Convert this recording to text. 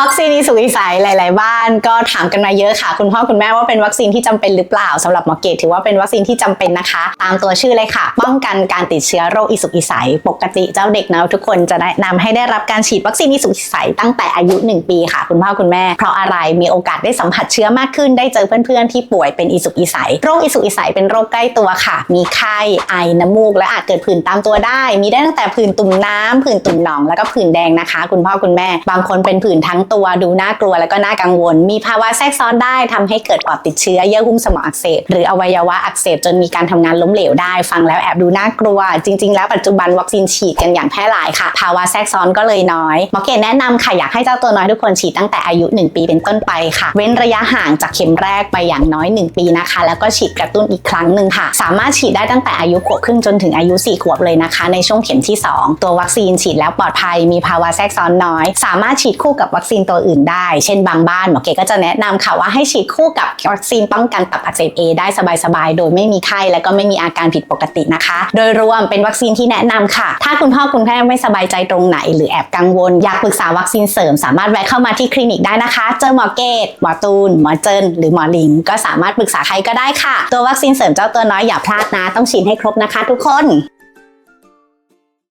วัคซีนอีสุกอีใสหลาย ๆ บ้านก็ถามกันมาเยอะค่ะ คุณพ่อคุณแม่ว่าเป็นวัคซีนที่จำเป็นหรือเปล่าสำหรับหมอเกตถือว่าเป็นวัคซีนที่จำเป็นนะคะ ตามตัวชื่อเลยค่ะ ป้องกันการติดเชื้อโรคอีสุกอีใสปกติเจ้าเด็กนะทุกคนจะแนะนำให้ได้รับการฉีดวัคซีนอีสุกอีใสตั้งแต่อายุ 1 ปีค่ะ คุณพ่อคุณแม่ เพราะอะไรมีโอกาสได้สัมผัสเชื้อมากขึ้นได้เจอเพื่อน ๆ ที่ป่วยเป็นอีสุกอีใสโรคอีสุกอีใสเป็นโรคใกล้ตัวค่ะ มีไข้ไอน้ำมูกและอาจเกิดผื่นตามตัวได้ มีได้ตั้งแต่ผื่นตุ่มน้ำผื่นตุ่มหนองแล้วก็ผื่นแดงนะคะ คุณพ่อคุณแม่ บางคนเป็นผื่นทั้งตัวดูน่ากลัวแล้วก็น่ากังวล มีภาวะแทรกซ้อนได้ทำให้เกิดปอดติดเชื้อเยื่อหุ้มสมองอักเสบหรืออวัยวะอักเสบจนมีการทำงานล้มเหลวได้ฟังแล้วแอบดูน่ากลัว จริง ๆ แล้วปัจจุบันวัคซีนฉีดกันอย่างแพร่หลายค่ะ ภาวะแทรกซ้อนก็เลยน้อยหมอเกดแนะนำค่ะอยากให้เจ้าตัวน้อยทุกคนฉีดตั้งแต่อายุ 1 ปีเป็นต้นไปค่ะ เว้นระยะห่างจากเข็มแรกไปอย่างน้อย 1 ปีนะคะ แล้วก็ฉีดกระตุ้นอีกครั้งหนึ่งค่ะ สามารถฉีดได้ตั้งแต่อายุขวบครึ่งจนถึงอายุ 4 ขวบเลยนะคะ ในช่วงเข็มที่ 2 ตัววัคซีนฉีดแล้วปลอดภัย มีภาวะแทรกซ้อนน้อย สามารถฉีดคู่กับวัคซีนตัวอื่นได้ เช่นบางบ้านหมอเกดก็จะแนะนำค่ะว่าให้ฉีดคู่กับวัคซีนป้องกันตับอักเสบ A ได้สบายๆ โดยไม่มีไข้และก็ไม่มีอาการผิดปกตินะคะ โดยรวมเป็นวัคซีนที่แนะนำค่ะ ถ้าคุณพ่อคุณแม่ไม่สบายใจตรงไหน หรือแอบกังวลอยากปรึกษาวัคซีนเสริม สามารถแวะเข้ามาที่คลินิกได้นะคะ เจอหมอเกตหมอตูนหมอเจินหรือหมอหลิงก็สามารถปรึกษาใครก็ได้ค่ะ ตัววัคซีนเสริมเจ้าตัวน้อยอย่าพลาดนะ ต้องฉีดให้ครบนะคะ ทุกคน